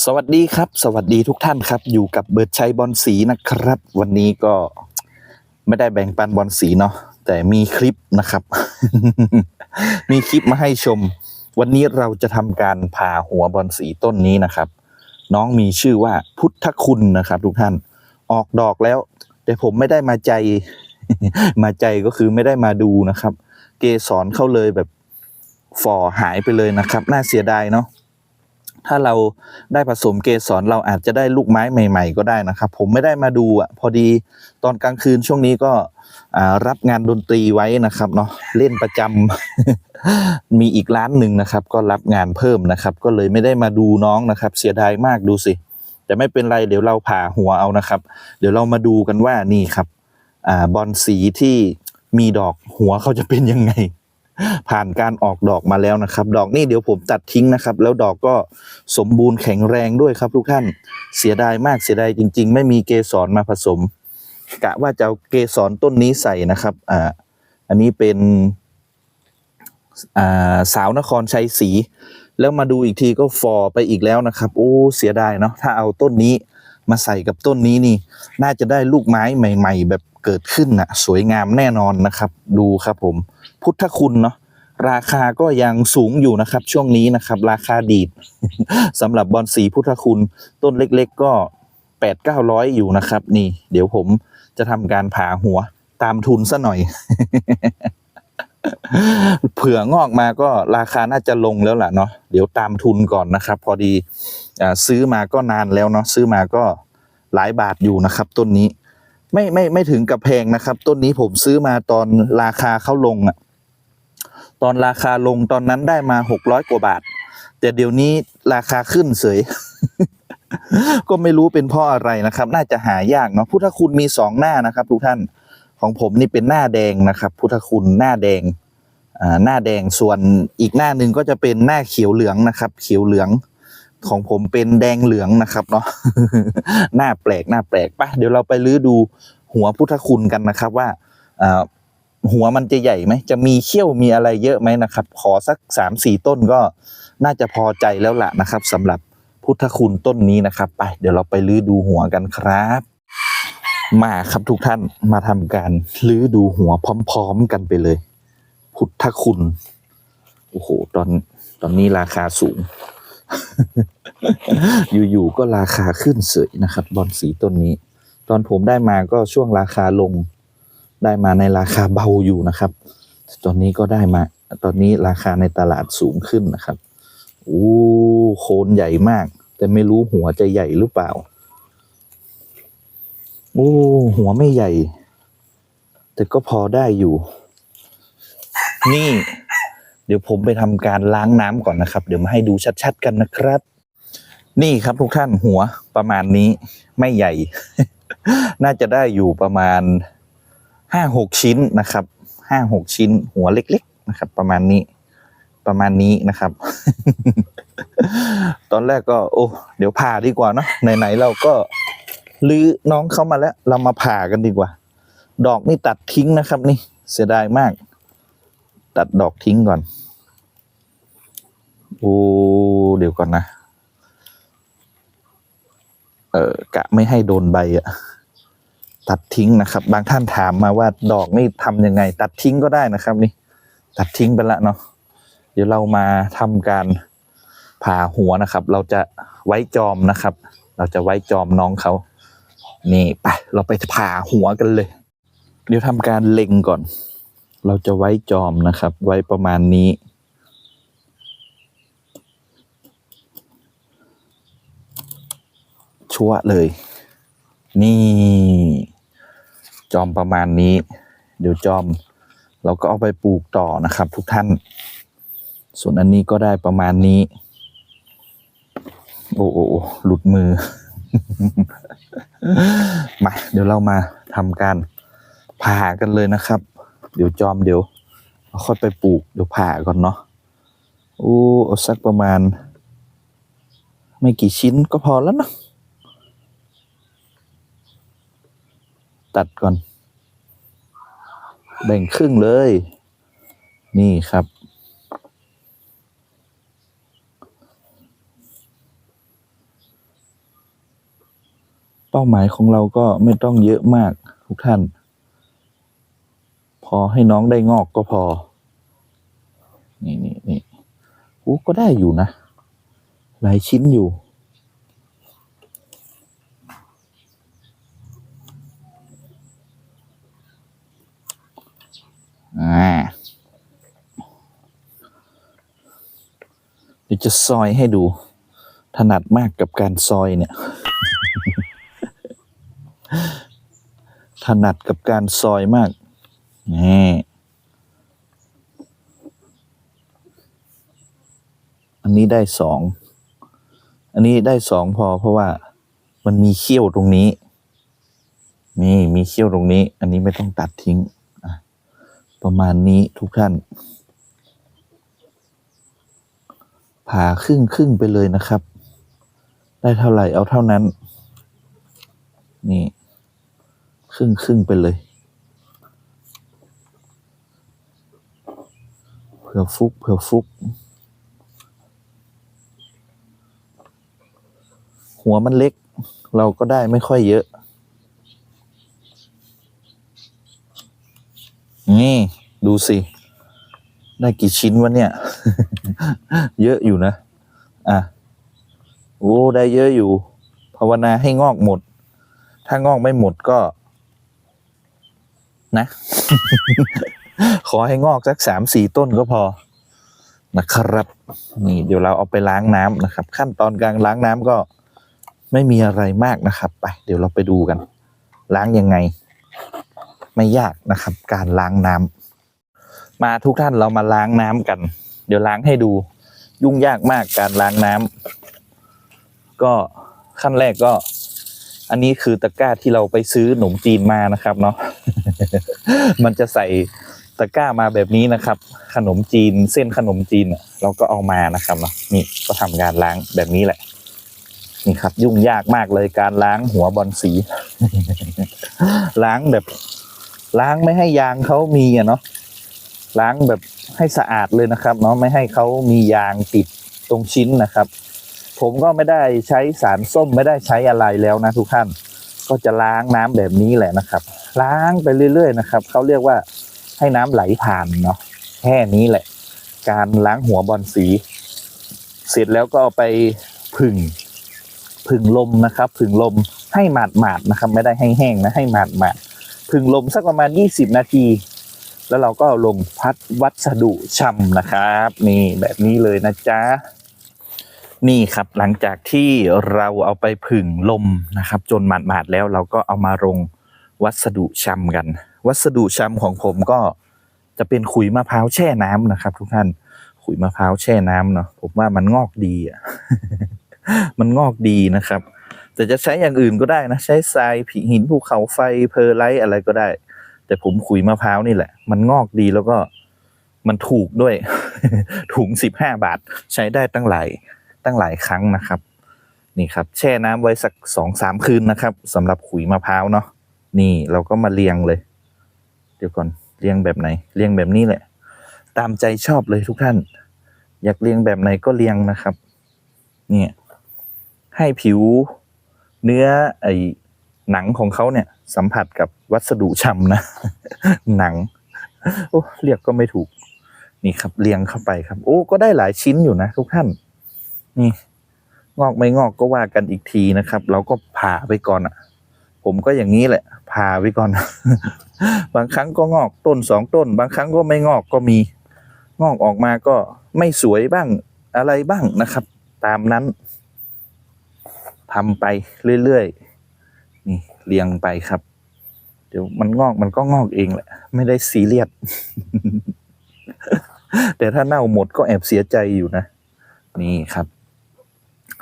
สวัสดีครับ สวัสดีทุกท่านครับ อยู่กับเบิร์ดชัยบอลสีนะครับ วันนี้ก็ไม่ได้แบ่งปันบอลสีเนาะแต่มีคลิปนะครับ มีคลิปมาให้ชม วันนี้เราจะทำการผ่าหัวบอลสีต้นนี้นะครับ น้องมีชื่อว่าพุทธคุณนะครับ ทุกท่านออกดอกแล้ว แต่ผมไม่ได้มาใจ มาใจก็คือไม่ได้มาดูนะครับ เกสรเข้าเลยแบบฝ่อหายไปเลยนะครับ น่าเสียดายเนาะ ถ้าเราได้ผสมเกสรเราอาจจะได้ลูกไม้ใหม่ ๆ ก็ได้นะครับ ผมไม่ได้มาดูอะพอดีตอนกลางคืนช่วงนี้ก็รับงานดนตรีไว้นะครับเนาะเล่นประจำมีอีกร้านหนึ่งนะครับ ก็รับงานเพิ่มนะครับ ก็เลยไม่ได้มาดูน้องนะครับ เสียดายมากดูสิแต่ไม่เป็นไรเดี๋ยวเราผ่าหัวเอานะครับ เดี๋ยวเรามาดูกันว่านี่ครับ อ่าบอลสีที่มีดอกหัวเขาจะเป็นยังไง ผ่านการออกดอกมาแล้วนะครับ ดอกนี่เดี๋ยวผมตัดทิ้งนะครับ แล้วดอกก็สมบูรณ์แข็งแรงด้วยครับทุกท่านเสียดายมากเสียดายจริง ๆ ไม่มีเกสรมาผสม กะว่าจะเอาเกสรต้นนี้ใส่นะครับอ่าอันนี้เป็นอ่าสาวนครชัยศรีแล้วมาดูอีกทีก็ฟอไปอีกแล้วนะครับ โอ้เสียดายเนาะถ้าเอาต้นนี้ มาใส่กับต้นนี้นี่ น่าจะได้ลูกไม้ใหม่ ๆ แบบเกิดขึ้นน่ะสวยงามแน่นอนนะครับ ดูครับผม พุทธคุณเนาะราคาก็ยังสูงอยู่นะครับ ช่วงนี้นะครับ ราคาดีดสำหรับบอลสีพุทธคุณต้นเล็กๆก็แปดเก้าร้อยอยู่นะครับ นี่ เดี๋ยวผมจะทำการผ่าหัวตามทุนซะหน่อย เผื่องอกมาก็ราคาน่าจะลงแล้วล่ะเนาะเดี๋ยวตามทุนก่อนนะครับ พอดี ซื้อมาก็นานแล้วเนาะซื้อมาก็หลายบาทอยู่นะครับ ต้นนี้ไม่ไม่ไม่ถึงกับแพงนะครับ ต้นนี้ผมซื้อมาตอนราคาเข้าลงอะตอนราคาลงตอนนั้นได้มาหกร้อยกว่าบาท แต่เดี๋ยวนี้ราคาขึ้นเสย ก็ไม่รู้เป็นเพราะอะไรนะครับ น่าจะหายากเนาะพุทธคุณมีสองหน้านะครับ ทุกท่านของผมนี่เป็นหน้าแดงนะครับ พุทธคุณหน้าแดงอ่าหน้าแดงส่วนอีกหน้าหนึ่งก็จะเป็นหน้าเขียวเหลืองนะครับ เขียวเหลือง ของผมเป็นแดงเหลืองนะครับเนาะหน้าแปลกหน้าแปลกปะเดี๋ยวเราไปลื้อดูหัวพุทธคุณกันนะครับว่าหัวมันจะใหญ่ไหมจะมีเขี้ยวมีอะไรเยอะไหมนะครับ ขอสักสามสี่ต้นก็น่าจะพอใจแล้วล่ะนะครับสำหรับพุทธคุณต้นนี้นะครับ ไป เดี๋ยวเราไปลื้อดูหัวกันครับ มาครับทุกท่านมาทำการลื้อดูหัวพร้อม ๆ กันไปเลย พุทธคุณโอ้โหตอนตอนนี้ราคาสูง อยู่ๆก็ราคาขึ้นเสยนะครับ บอลสีต้นนี้ ตอนผมได้มาก็ช่วงราคาลง ได้มาในราคาเบาอยู่นะครับ ตอนนี้ก็ได้มา ตอนนี้ราคาในตลาดสูงขึ้นนะครับโอ้โคนใหญ่มาก แต่ไม่รู้หัวจะใหญ่หรือเปล่าโอ้หัวไม่ใหญ่ แต่ก็พอได้อยู่ นี่ เดี๋ยวผมไปทำการล้างน้ำก่อนนะครับ เดี๋ยวมาให้ดูชัดๆกันนะครับ นี่ครับทุกท่านหัวประมาณนี้ไม่ใหญ่ น่าจะได้อยู่ประมาณห้าหกชิ้นนะครับห้าหกชิ้น หัวเล็ก ๆ นะครับ ประมาณนี้ ประมาณนี้นะครับ ตอนแรกก็ โอ้เดี๋ยวผ่าดีกว่าเนาะไหนๆเราก็ลื้อน้องเข้ามาแล้ว เรามาผ่ากันดีกว่า ดอกนี่ตัดทิ้งนะครับ นี่เสียดายมาก ตัดดอกทิ้งก่อน โอ้ เดี๋ยวก่อนนะ เออกะไม่ให้โดนใบอะตัดทิ้งนะครับ บางท่านถามมาว่าดอกนี่ทำยังไง ตัดทิ้งก็ได้นะครับ นี่ ตัดทิ้งไปละเนาะเดี๋ยวเรามาทำการผ่าหัวนะครับ เราจะไว้จอมนะครับ เราจะไว้จอมน้องเขานี่ไปเราไปผ่าหัวกันเลย เดี๋ยวทำการเล็งก่อน เราจะไว้จอมนะครับ ไว้ประมาณนี้ ชั่วเลย นี่ จอมประมาณนี้ เดี๋ยวจอม เราก็เอาไปปลูกต่อนะครับ ทุกท่าน ส่วนอันนี้ก็ได้ประมาณนี้ โอ้โอหลุดมือ มา เดี๋ยวเรามาทำการผ่ากันเลยนะครับ เดี๋ยวจอมเดี๋ยวค่อยไปปลูกเดี๋ยวผ่าก่อนเนาะโอ้เอาสักประมาณ ไม่กี่ชิ้นก็พอแล้วเนอะตัดก่อน แบ่งครึ่งเลย นี่ครับเป้าหมายของเราก็ไม่ต้องเยอะมากทุกท่าน อให้น้องได้งอกก็พอ นี่นี่นี่โอ้ก็ได้อยู่นะ หลายชิ้นอยู่ อ่าเดี๋ยวจะซอยให้ดู ถนัดมากกับการซอยเนี่ย ถนัดกับการซอยมาก นี่อันนี้ได้สอง อันนี้ได้สองพอเพราะว่ามันมีเขี้ยวตรงนี้ นี่มีเขี้ยวตรงนี้ อันนี้ไม่ต้องตัดทิ้ง ประมาณนี้ทุกท่าน ผ่าครึ่งครึ่งไปเลยนะครับ ได้เท่าไหร่เอาเท่านั้น นี่ ครึ่งครึ่งไปเลย ผื่อฟุกเผื่อฟุก หัวมันเล็ก เราก็ได้ไม่ค่อยเยอะ นี่ ดูสิ ได้กี่ชิ้นวะเนี่ย เยอะอยู่นะ อะ โอ้ ได้เยอะอยู่ ภาวนาให้งอกหมด ถ้างอกไม่หมดก็ นะ ขอให้งอกสักสามสี่ต้นก็พอนะครับ นี่เดี๋ยวเราเอาไปล้างน้ำนะครับ ขั้นตอนการล้างน้ำก็ไม่มีอะไรมากนะครับ ไป เดี๋ยวเราไปดูกัน ล้างยังไง ไม่ยากนะครับ การล้างน้ำมาทุกท่านเรามาล้างน้ำกัน เดี๋ยวล้างให้ดู ยุ่งยากมากการล้างน้ำก็ขั้นแรกก็ อันนี้คือตะกร้าที่เราไปซื้อขนมจีนมานะครับ เนาะมันจะใส่ ตะกร้ามาแบบนี้นะครับ ขนมจีนเส้นขนมจีนเราก็เอามานะครับเนาะนี่ก็ทำการล้างแบบนี้แหละ นี่ครับ ยุ่งยากมากเลยการล้างหัวบอลสี ล้างแบบ ล้างไม่ให้ยางเขามีอะเนาะล้างแบบให้สะอาดเลยนะครับ เนาะไม่ให้เขามียางติดตรงชิ้นนะครับ ผมก็ไม่ได้ใช้สารส้มไม่ได้ใช้อะไรแล้วนะทุกท่าน ก็จะล้างน้ำแบบนี้แหละนะครับ ล้างไปเรื่อย ๆ นะครับเขาเรียกว่า ให้น้ำไหลผ่านเนาะแค่นี้แหละ การล้างหัวบอลสี เสร็จแล้วก็เอาไปผึ่งผึ่งลมนะครับผึ่งลมให้หมาดๆนะครับ ไม่ได้ให้แห้งนะให้หมาดๆผึ่งลมสักประมาณ 20 นาที แล้วเราก็เอาลงพัดวัสดุช่ำนะครับ นี่แบบนี้เลยนะจ๊ะนี่ครับหลังจากที่เราเอาไปผึ่งลมนะครับ จนหมาดๆแล้วเราก็เอามาลงวัสดุช่ำกัน วัสดุช่ำของผมก็จะเป็นขุยมะพร้าวแช่น้ำนะครับ ทุกท่านขุยมะพร้าวแช่น้ำเนาะผมว่ามันงอกดีอะมันงอกดีนะครับ แต่จะใช้อย่างอื่นก็ได้นะ ใช้ทรายผิหินภูเขาไฟเพอร์ไลท์อะไรก็ได้ แต่ผมขุยมะพร้าวนี่แหละ มันงอกดีแล้วก็มันถูกด้วย ถุงสิบห้าบาท ใช้ได้ตั้งหลายตั้งหลายครั้งนะครับ นี่ครับ แช่น้ำไว้สักสองสามคืนนะครับสำหรับขุยมะพร้าวเนาะนี่เราก็มาเรียงเลย ดี๋ยวก่อนเรียงแบบไหน เรียงแบบนี้แหละ ตามใจชอบเลยทุกท่าน อยากเรียงแบบไหนก็เรียงนะครับ เนี่ยให้ผิวเนื้อไอ้หนังของเขาเนี่ย สัมผัสกับวัสดุช่ำนะ หนัง โอ้เรียกก็ไม่ถูก นี่ครับเรียงเข้าไปครับ โอ้ก็ได้หลายชิ้นอยู่นะ ทุกท่าน นี่ งอกไม่งอกก็ว่ากันอีกทีนะครับ เราก็ผ่าไปก่อนอะ ผมก็อย่างนี้แหละ ผ่าไปก่อนบางครั้งก็งอกต้นสองต้น บางครั้งก็ไม่งอกก็มี งอกออกมาก็ไม่สวยบ้างอะไรบ้างนะครับ ตามนั้นทำไปเรื่อยๆนี่เรียงไปครับ เดี๋ยวมันงอกมันก็งอกเองแหละ ไม่ได้ซีเรียสแต่ถ้าเน่าหมดก็แอบเสียใจอยู่นะ นี่ครับ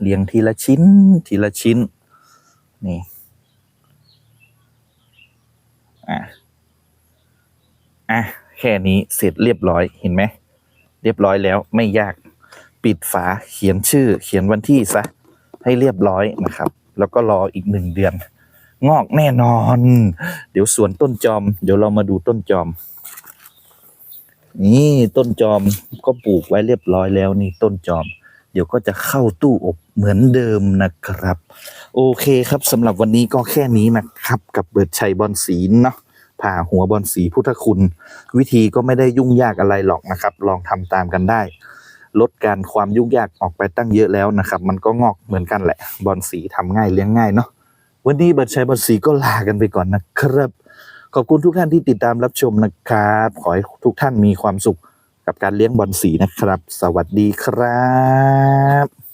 เรียงทีละชิ้นทีละชิ้น นี่ อะอะแค่นี้เสร็จเรียบร้อยเห็นไหมเรียบร้อยแล้วไม่ยากปิดฝาเขียนชื่อ เขียนวันที่ซะให้เรียบร้อยนะครับ แล้วก็รออีกหนึ่งเดือน งอกแน่นอน เดี๋ยวสวนต้นจอม เดี๋ยวเรามาดูต้นจอม นี่ต้นจอมก็ปลูกไว้เรียบร้อยแล้วนี่ต้นจอม ดี๋ยวก็จะเข้าตู้อบเหมือนเดิมนะครับ โอเคครับสำหรับวันนี้ก็แค่นี้นะครับ กับเบิดชัยบอลสีเนาะผ่าหัวบอลสีพุทธคุณ วิธีก็ไม่ได้ยุ่งยากอะไรหรอกนะครับ ลองทำตามกันได้ ลดการความยุ่งยากออกไปตั้งเยอะแล้วนะครับ มันก็งอกเหมือนกันแหละ บอลสีทำง่ายเลี้ยงง่ายเนาะวันนี้เบิดชัยบอลสีก็ลากันไปก่อนนะครับ ขอบคุณทุกท่านที่ติดตามรับชมนะครับ ขอให้ทุกท่านมีความสุข กับการเลี้ยงบอลสีนะครับ สวัสดีครับ